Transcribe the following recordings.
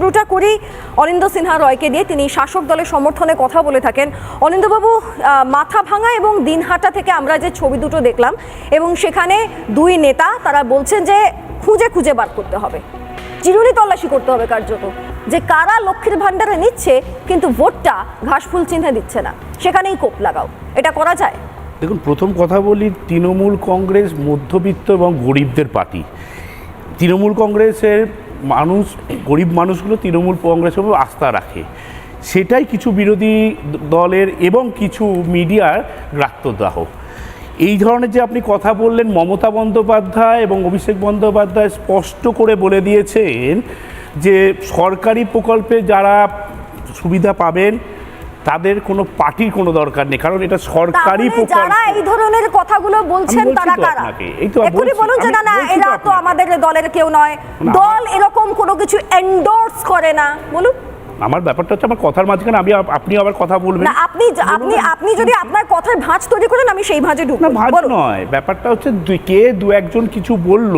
শুরুটা করি অনিন্দ সিনহা রয়কে দিয়ে। তিনি শাসক দলের সমর্থনে কথা বলে থাকেন। অনিন্দবাবু মাথা ভাঙা এবং দিনহাটা থেকে আমরা যে ছবি দুটো দেখলাম, এবং সেখানে দুই নেতা, তারা বলছেন যে খুঁজে খুঁজে বার করতে হবে। চিরুনি তল্লাশি করতে হবে কার্যত, যে কারা লক্ষ্মীর ভাণ্ডারে নিচ্ছে, কিন্তু ভোটটা ঘাসফুল চিহ্নে দিচ্ছে না। সেখানেই কোপ লাগাও। এটা করা যায়? দেখুন, প্রথম কথা বলি, তৃণমূল কংগ্রেস মধ্যবিত্ত এবং গরিবদের পার্টি। তৃণমূল কংগ্রেসের মানুষ, গরিব মানুষগুলো তৃণমূল কংগ্রেসের উপর আস্থা রাখে। সেটাই কিছু বিরোধী দলের এবং কিছু মিডিয়ার রাক্তদাহ এই ধরনের যে আপনি কথা বললেন, মমতা বন্দ্যোপাধ্যায় এবং অভিষেক বন্দ্যোপাধ্যায় স্পষ্ট করে বলে দিয়েছেন যে সরকারি প্রকল্পে যারা সুবিধা পাবেন তাদের কোনো পার্টির কোনো দরকার নেই কারণ এটা সরকারি যারা এই ধরনের কথাগুলো বলছেন তারা কারা? এই তো বলুন যে না না এরা তো আমাদের দলের কেউ নয়। দল এরকম কোনো কিছু এন্ডোর্স করে না। বলুন। আমার ব্যাপারটা হচ্ছে আমার কথার মাঝখানে আমি আপনি আবার কথা বলবেন। না আপনি আপনি আপনি যদি আপনার কথার ভাঁজ তৈরি করেন আমি সেই ভাঁজে ঢুকবো। না ভাজ। নয়। ব্যাপারটা হচ্ছে দুই- কে দু একজন কিছু বলল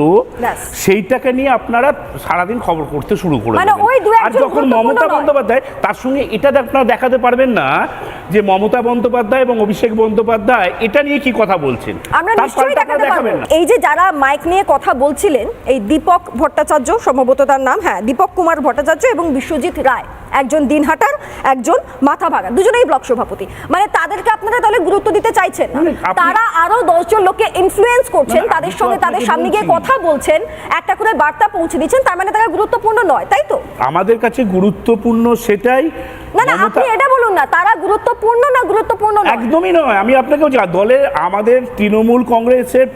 সেইটাকে নিয়ে আপনারা সারাদিন খবর করতে শুরু করে মানে ওই দু আর একজন যখন মমতা। বন্দ্যোপাধ্যায় তার সঙ্গে এটা আপনারা দেখাতে পারবেন না যে মমতা বন্দ্যোপাধ্যায় এবং অভিষেক বন্দ্যোপাধ্যায় এটা নিয়ে কি কথা বলছেন। আমরা নিশ্চয়ই আপনারা দেখাতে পারব। এই যে যারা মাইক নিয়ে কথা বলছিলেন এই দীপক ভট্টাচার্য সম্ভবত তার নাম হ্যাঁ দীপক কুমার ভট্টাচার্য এবং বিশ্বজিৎ রায়। একজন দিনহাটার একজন মাথা ভাগা দুজনেই ব্লক সভাপতি। মানে তাদেরকে আপনারা তাহলে গুরুত্ব দিতে চাইছেন না। মানে তারা আরও দশজন লোককে ইনফ্লুয়েন্স করছেন তাদের সঙ্গে তাদের সামনে গিয়ে কথা বলছেন একটা করে বার্তা পৌঁছে দিচ্ছেন তার মানে তারা গুরুত্বপূর্ণ নয় তাই তো? আমাদের কাছে গুরুত্বপূর্ণ সেটাই না না আপনি এটা বলুন না তারা গুরুত্বপূর্ণ না গুরুত্বপূর্ণ একদমই নয় আমি আপনাকে দলের আমাদের তৃণমূল কংগ্রেসের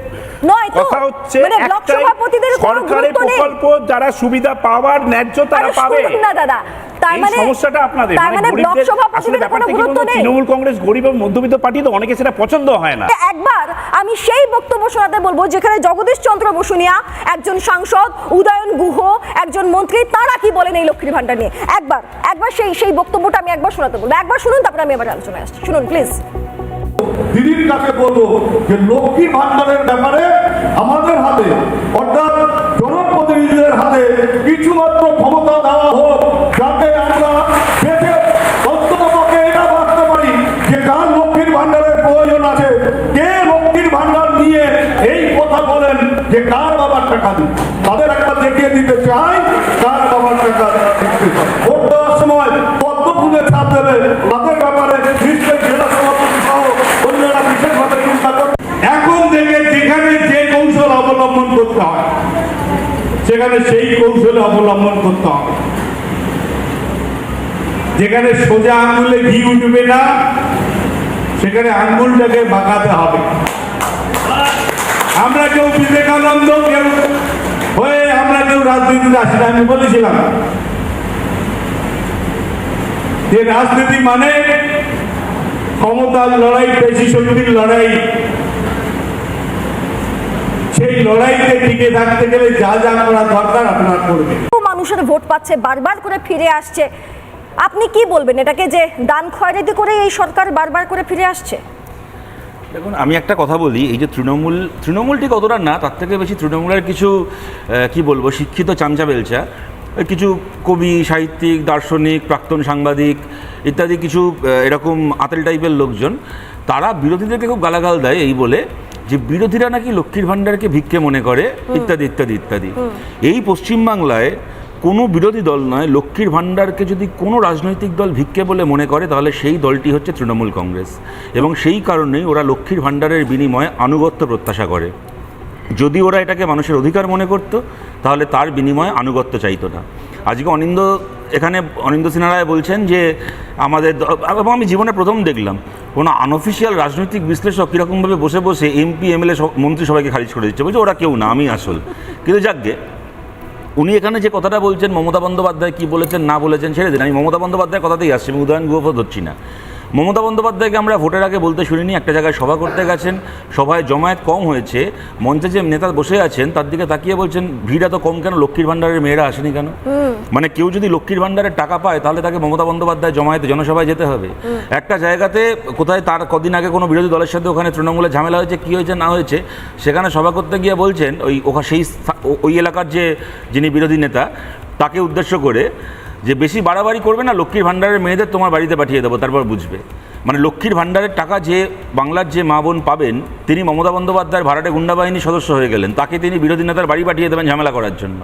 নয় তো কথা হচ্ছে মানে ব্লক সভাপতিদের কোনো সরকারি গুরুত্ব নেই। প্রকল্প যারা সুবিধা পাওয়ার ন্যায্য তারা পাবে। না দাদা তার মানে সমস্যাটা আপনাদের তার মানে ব্লক গরিবদের- আসলে কোনো গুরুত্ব নেই। তৃণমূল কংগ্রেস গরিব এবং মধ্যবিত্ত পার্টি তো অনেকে সেটা পছন্দ হয় না। একবার আমি সেই বক্তব্য শোনাতে বলব যেখানে জগদীশ চন্দ্র বসুনিয়া একজন সাংসদ উদয়ন গুহ একজন মন্ত্রী তারা কি বলেন এই লক্ষ্মীর ভান্ডার নিয়ে? একবার একবার সেই সেই বক্তব্যটা আমি একবার শোনাতে বলব। একবার শুনুন তারপরে আমি আবার আলোচনায় আসছি। শুনুন প্লিজ দিদির কাছে বলব যে লক্ষ্মী ভান্ডারের ব্যাপারে যেখানে সোজা আঙুলে ঘি উঠবে না, সেখানে আঙ্গুলটাকে বাঁকাতে হবে। আমরা কেউ বিবেকানন্দ, কেউ হয়ে আমরা কেউ রাজনীতিতে আসি না, আমি বলেছিলাম। যে রাজনীতি মানে ক্ষমতার লড়াই, পেশি শক্তির লড়াই। সেই লড়াইতে টিকে থাকতে গেলে যা যা করা দরকার আপনারা করবেন মানুষের ভোট পাচ্ছে বারবার করে ফিরে আসছে। আপনি কি বলবেন এটাকে যে দান খয়রাতি করে এই সরকার বারবার করে ফিরে আসছে? দেখুন আমি একটা কথা বলি এই যে তৃণমূল তৃণমূলটি ঠিক অতটা না তার থেকে বেশি তৃণমূলের কিছু কি বলব শিক্ষিত চামচা বেলচা কিছু কবি সাহিত্যিক দার্শনিক প্রাক্তন সাংবাদিক ইত্যাদি কিছু এরকম আতেল টাইপের লোকজন তারা বিরোধীদেরকে খুব গালাগাল দেয় এই বলে যে বিরোধীরা নাকি লক্ষ্মীর ভাণ্ডারকে ভিক্ষে মনে করে ইত্যাদি ইত্যাদি ইত্যাদি। এই পশ্চিমবাংলায় কোনো বিরোধী দল নয়, লক্ষ্মীর ভাণ্ডারকে যদি কোনো রাজনৈতিক দল ভিক্ষে বলে মনে করে, তাহলে সেই দলটি হচ্ছে তৃণমূল কংগ্রেস। এবং সেই কারণেই ওরা লক্ষ্মীর ভাণ্ডারের বিনিময়ে আনুগত্য প্রত্যাশা করে। যদি ওরা এটাকে মানুষের অধিকার মনে করতো, তাহলে তার বিনিময়ে আনুগত্য চাইতো না। আজকে অনিন্দ, এখানে অনিন্দ সিনহা রায় বলছেন যে, আমাদের এবং আমি জীবনে প্রথম দেখলাম, কোনো আনঅফিসিয়াল রাজনৈতিক বিশ্লেষক কীরকমভাবে বসে বসে এমপি এমএলএ মন্ত্রী সবাইকে খারিজ করে দিচ্ছে। বলছে, ওরা কেউ না, আমি আসল। কিন্তু যাকগে উনি এখানে যে কথাটা বলছেন, মমতা বন্দ্যোপাধ্যায় কী বলেছেন না বলেছেন ছেড়ে দিন। আমি মমতা বন্দ্যোপাধ্যায়ের কথাতেই আসছি, আমি উদয়ন গুহ ধরছি না। মমতা বন্দ্যোপাধ্যায়কে আমরা ভোটের আগে বলতে শুনিনি একটা জায়গায় সভা করতে গেছেন সভায় জমায়েত কম হয়েছে মঞ্চে যে নেতা বসে আছেন তার দিকে তাকিয়ে বলছেন ভিড় এত কম কেন লক্ষ্মীর ভাণ্ডারের মেয়েরা আসেনি কেন? মানে কেউ যদি লক্ষ্মীর ভাণ্ডারের টাকা পায় তাহলে তাকে মমতা বন্দ্যোপাধ্যায় জমায়েতে জনসভায় যেতে হবে। একটা জায়গাতে কোথায় তার কদিন আগে কোনো বিরোধী দলের সাথে ওখানে তৃণমূলের ঝামেলা হয়েছে কী হয়েছে না হয়েছে সেখানে সভা করতে গিয়ে বলছেন ওই ওখা সেই ওই এলাকার যে যিনি বিরোধী নেতা তাকে উদ্দেশ্য করে যে বেশি বাড়াবাড়ি করবে না লক্ষ্মীর ভাণ্ডারের মেয়েদের তোমার বাড়িতে পাঠিয়ে দেবো তারপর বুঝবে। মানে লক্ষ্মীর ভাণ্ডারের টাকা যে বাংলার যে মা বোন পাবেন তিনি মমতা বন্দ্যোপাধ্যায়ের ভাড়াটে গুন্ডা বাহিনীর সদস্য হয়ে গেলেন তাকে তিনি বিরোধী নেতার বাড়ি পাঠিয়ে দেবেন ঝামেলা করার জন্য।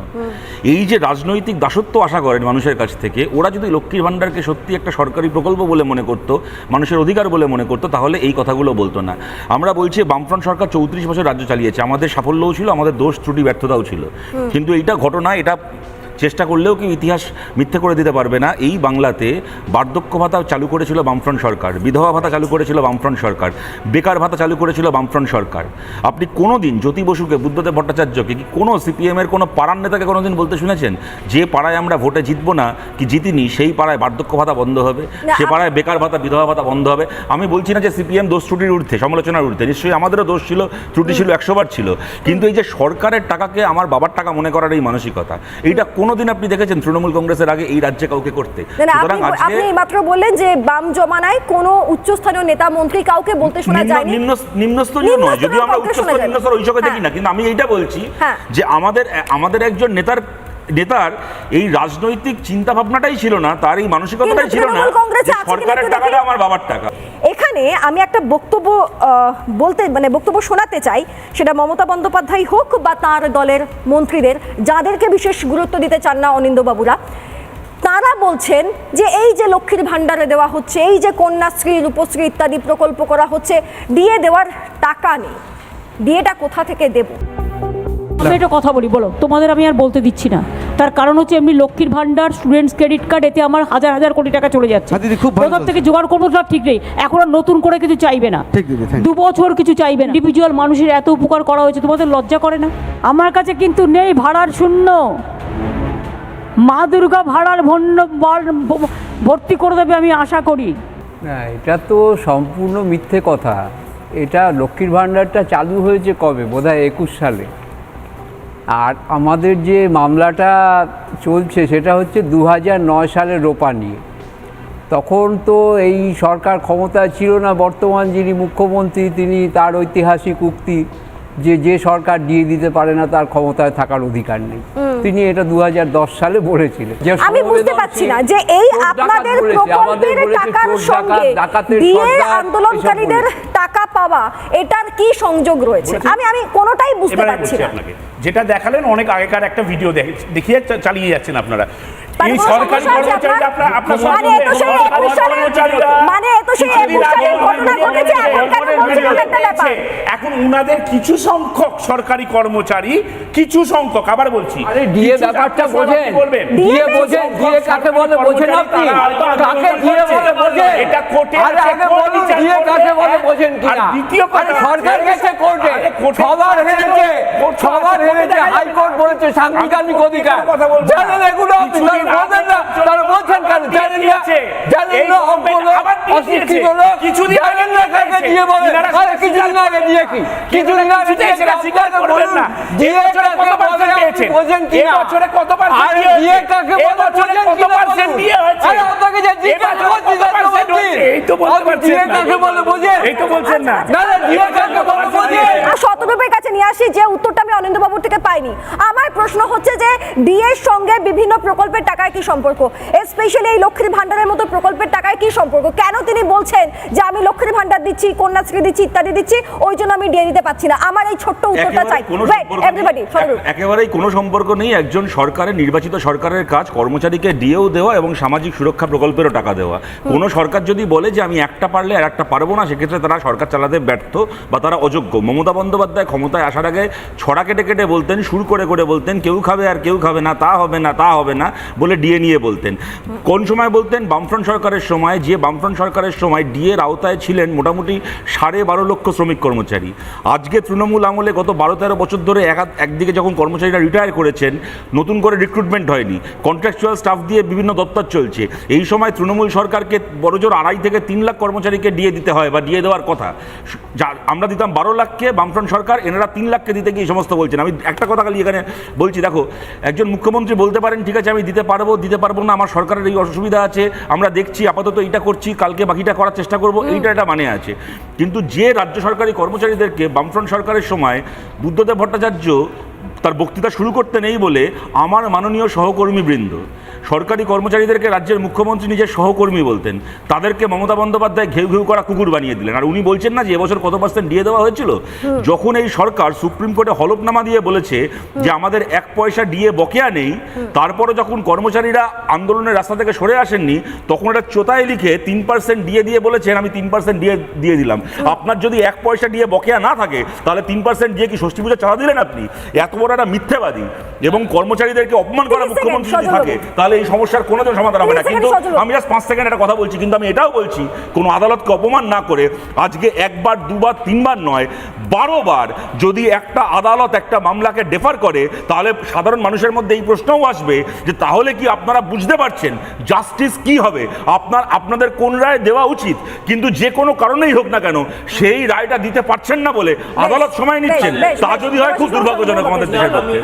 এই যে রাজনৈতিক দাসত্ব আশা করেন মানুষের কাছ থেকে ওরা যদি লক্ষ্মীর ভাণ্ডারকে সত্যি একটা সরকারি প্রকল্প বলে মনে করতো মানুষের অধিকার বলে মনে করতো তাহলে এই কথাগুলো বলতো না। আমরা বলছি বামফ্রন্ট সরকার চৌত্রিশ বছর রাজ্য চালিয়েছে আমাদের সাফল্যও ছিল আমাদের দোষ ত্রুটি ব্যর্থতাও ছিল। কিন্তু এইটা ঘটনা এটা চেষ্টা করলেও কি ইতিহাস মিথ্যে করে দিতে পারবে না। এই বাংলাতে বার্ধক্য ভাতা চালু করেছিল বামফ্রন্ট সরকার বিধবা ভাতা চালু করেছিল বামফ্রন্ট সরকার বেকার ভাতা চালু করেছিল বামফ্রন্ট সরকার। আপনি কোনো দিন জ্যোতি বসুকে বুদ্ধদেব ভট্টাচার্যকে কি কোনো সিপিএমের কোনো পাড়ার নেতাকে কোনো দিন বলতে শুনেছেন? যে পাড়ায় আমরা ভোটে জিতবো না কি জিতিনি সেই পাড়ায় বার্ধক্য ভাতা বন্ধ হবে সে পাড়ায় বেকার ভাতা বিধবা ভাতা বন্ধ হবে। আমি বলছি না যে সিপিএম দোষ ত্রুটির ঊর্ধ্বে সমালোচনার ঊর্ধ্বে নিশ্চয়ই আমাদেরও দোষ ছিল ত্রুটি ছিল একশোবার ছিল। কিন্তু এই যে সরকারের টাকাকে আমার বাবার টাকা মনে করার এই মানসিকতা এইটা কোনোদিন আপনি দেখেছেন তৃণমূল কংগ্রেসের আগে এই রাজ্যে কাউকে করতে আপনি এই মাত্র বললেন যে বাম জমানায় কোন উচ্চস্থানীয় নেতা মন্ত্রী কাউকে বলতে শোনা যায়নি নিম্ন নিম্নস্তরীয় নয় যদিও আমরা উচ্চস্তর নিম্নস্তর ওই চোখে দেখি হ্যাঁ। না কিন্তু আমি এইটা বলছি হ্যাঁ। যে আমাদের আমাদের একজন নেতার নেতার এই রাজনৈতিক চিন্তা ভাবনাটাই ছিল না তার এই মানসিকতাটাই ছিল না সরকারের টাকাটা আমার বাবার টাকা। এখানে আমি একটা বক্তব্য বলতে মানে বক্তব্য শোনাতে চাই। সেটা মমতা বন্দ্যোপাধ্যায় হোক বা তার দলের মন্ত্রীদের যাদেরকে বিশেষ গুরুত্ব দিতে চান না অনিন্দবাবুরা তারা বলছেন যে এই যে লক্ষ্মীর ভাণ্ডারে দেওয়া হচ্ছে এই যে কন্যাশ্রী রূপশ্রী ইত্যাদি প্রকল্প করা হচ্ছে দিয়ে দেওয়ার টাকা নেই। দিয়েটা কোথা থেকে দেব? আমি একটা কথা বলি বলো। তোমাদের আমি আর বলতে দিচ্ছি না। তার কারণ হচ্ছে এমনি লক্ষ্মীর ভান্ডার স্টুডেন্টস ক্রেডিট কার্ড এতে আমার হাজার হাজার কোটি টাকা চলে যাচ্ছে। হ্যাঁ কোথার থেকে জোগাড় করব সব ঠিক নেই। এখন আর নতুন করে কিছু চাইবে না. দু বছর কিছু চাইবে না। ইন্ডিভিজুয়াল মানুষের এত উপকার করা হয়েছে তোমাদের লজ্জা করে না? আমার কাছে কিন্তু নেই ভাড়ার শূন্য। মা দুর্গা ভাড়ার ভন্য ভ- ভর্তি করে দেবে আমি আশা করি। না এটা তো সম্পূর্ণ মিথ্যে কথা। এটা লক্ষ্মীর ভাণ্ডারটা চালু হয়েছে কবে? বোধহয় একুশ সালে। আর আমাদের যে মামলাটা চলছে সেটা হচ্ছে দু নয় রোপা নিয়ে। তখন তো এই সরকার ক্ষমতা ছিল না, বর্তমান যিনি মুখ্যমন্ত্রী তিনি তার ঐতিহাসিক উক্তি যে যে সরকার দিয়ে দিতে পারে না তার ক্ষমতায় থাকার অধিকার নেই। তিনি এটা দুই হাজার দশ সালে বলেছিলেন। আমি বুঝতে পারছি না যে এই আপনাদের প্রকল্পের টাকার সঙ্গে দিয়ে আন্দোলনকারীদের টাকা পাওয়া এটার কি সংযোগ রয়েছে? আমি আমি কোনোটাই বুঝতে পারছি না। আপনাকে। যেটা দেখালেন অনেক আগেকার একটা ভিডিও দেখিয়ে চালিয়ে যাচ্ছেন আপনারা। এই সরকারি কর্মচারী আপনার? আপনার মানে এ তো সেই সরকারি একুশ সালের- মানে এ তো সেই কিছুদিন একুশ সালের ঘটনা ঘটেছে, এখন কেন বলছেন একটা ব্যাপার? এখন উনাদের কিছু সংখ্যক সরকারি কর্মচারী কিছু সংখ্যক আবার বলছি আরে ডিএ ব্যাপারটা বোঝেন। ডিএ বোঝেন ডিএ কাকে বলে বোঝেন আপনি? কাকে ডিএ বলে বোঝেন? এটা কোর্টে আরে আগে বলুন ডিএ কাকে বলে বোঝেন কিনা? দ্বিতীয় কথা সরকার গেছে কোর্টে। আছে, হেরেছে আছে, হেরেছে হাইকোর্ট বলেছে সাংবিধানিক অধিকার। জানেন এগুলো আপনি বলবেন না আগে বলছেন কেন জানেন না জানেন এই না গভর্নমেন্ট অজ্ঞ লোক, আবার দিয়ে অশিক্ষিত লোক কিছুদিন জানেন না কাকে দিয়ে বলে আরে কিছুদিন আগে দিয়ে কি কিছুদিন আগে দিয়ে সেটা স্বীকার করবেন না। দিয়ে কত কাকে percent বলে আপনি পেয়েছেন? বোঝেন কত percent দিয়ে দিয়ে কাকে বলে বোঝেন কত কিনা দিয়ে হয়েছে? আরে আপনাকে যে জিজ্ঞাসা করছি কত তার। হয়েছে? এই তো বলতে পারছেন দিয়ে কাকে বলে বোঝেন। এই তো বলছেন না। না না দিয়ে কাকে বলে বোঝেন। আর শতরূপের কাছে নিয়ে আসি যে উত্তরটা আমি অনিন্দবাবুর থেকে পাইনি। আমার প্রশ্ন হচ্ছে যে ডিএর সঙ্গে বিভিন্ন প্রকল্পের টাকায় কি সম্পর্ক? স্পেশালি এই লক্ষ্মীর ভান্ডারের মতো প্রকল্পের টাকায় কি সম্পর্ক? কেন তিনি বলছেন যে আমি লক্ষ্মীর ভান্ডার দিচ্ছি কন্যাশ্রী দিচ্ছি ইত্যাদি দিচ্ছি ওই জন্য আমি ডিএ দিতে পারছি না। আমার এই ছোট্ট উত্তরটা চাই। একেবারেই কোনো সম্পর্ক নেই। everybody, শতরূপ। এক- একেবারেই কোনো সম্পর্ক নেই। একজন সরকারের নির্বাচিত সরকারের কাজ কর্মচারীকে ডিএও দেওয়া এবং সামাজিক সুরক্ষা প্রকল্পেরও টাকা দেওয়া। কোনো সরকার যদি বলে যে আমি একটা পারলে আর একটা পারব না সেক্ষেত্রে তারা সরকার চালাতে ব্যর্থ বা তারা অযোগ্য। মমতা বন্দ্যোপাধ্যায় ক্ষমতায় আসার আগে ছড়া কেটে কেটে বলতেন, সুর করে করে বলতেন, কেউ খাবে আর কেউ খাবে না, তা হবে না, তা হবে না বলে ডিএ নিয়ে বলতেন। কোন সময় বলতেন? বামফ্রন্ট সরকারের সময়, যে বামফ্রন্ট সরকারের সময় ডিএর আওতায় ছিলেন মোটামুটি সাড়ে বারো লক্ষ শ্রমিক কর্মচারী। আজকে তৃণমূল আমলে গত বারো তেরো বছর ধরে এক একদিকে যখন কর্মচারীরা রিটায়ার করেছেন, নতুন করে রিক্রুটমেন্ট হয়নি। কন্ট্রাকচুয়াল স্টাফ দিয়ে বিভিন্ন দপ্তর চলছে। এই সময় তৃণমূল সরকারকে বড়জোর আড়াই থেকে তিন লাখ কর্মচারীকে দিয়ে দিতে হয় বা দিয়ে দেওয়ার কথা। আমরা দিতাম বারো লাখকে বামফ্রন্ট সরকার, এনারা তিন লাখকে দিতে গিয়ে সমস্ত বলছেন। আমি একটা কথা খালি এখানে বলছি দেখো একজন মুখ্যমন্ত্রী বলতে পারেন ঠিক আছে আমি দিতে পারব দিতে পারব না আমার সরকারের এই অসুবিধা আছে আমরা দেখছি আপাতত এইটা করছি কালকে বাকিটা করার চেষ্টা করব। এইটা একটা মানে আছে। কিন্তু যে রাজ্য সরকারি কর্মচারীদেরকে বামফ্রন্ট সরকারের সময় বুদ্ধদেব ভট্টাচার্য তার বক্তৃতা শুরু করতে নেই বলে আমার মাননীয় সহকর্মীবৃন্দ সরকারি কর্মচারীদেরকে রাজ্যের মুখ্যমন্ত্রী নিজের সহকর্মী বলতেন। তাদেরকে মমতা বন্দ্যোপাধ্যায় ঘেউ ঘেউ করা কুকুর বানিয়ে দিলেন। আর উনি বলছেন না যে এবছর কত পার্সেন্ট দিয়ে দেওয়া হয়েছিল? যখন এই সরকার সুপ্রিম কোর্টে হলফনামা দিয়ে বলেছে যে আমাদের এক পয়সা ডিএ বকেয়া নেই তারপরে যখন কর্মচারীরা আন্দোলনের রাস্তা থেকে সরে আসেননি তখন এটা চোতায় লিখে তিন পার্সেন্ট ডিএ দিয়ে বলেছেন আমি তিন পার্সেন্ট ডিএ দিয়ে দিলাম। আপনার যদি এক পয়সা ডিএ বকেয়া না থাকে তাহলে তিন পার্সেন্ট দিয়ে কি ষষ্ঠী পুজো চালা দিলেন আপনি? এত বড় একটা মিথ্যাবাদী। এবং কর্মচারীদেরকে অপমান করা মুখ্যমন্ত্রী থাকে তাহলে এই সমস্যার কোনো দিন সমাধান হবে না। কিন্তু আমি জাস্ট পাঁচ সেকেন্ড একটা কথা বলছি কিন্তু আমি এটাও বলছি কোনো আদালতকে অপমান না করে আজকে একবার দুবার তিনবার নয় বারোবার যদি একটা আদালত একটা মামলাকে ডেফার করে তাহলে সাধারণ মানুষের মধ্যে এই প্রশ্নও আসবে যে তাহলে কি আপনারা বুঝতে পারছেন জাস্টিস কি হবে? আপনার আপনাদের কোন রায় দেওয়া উচিত? কিন্তু যে কোনো কারণেই হোক না কেন সেই রায়টা দিতে পারছেন না বলে আদালত সময় নিচ্ছেন। তা যদি হয় খুব দুর্ভাগ্যজনক আমাদের দেশের পক্ষে।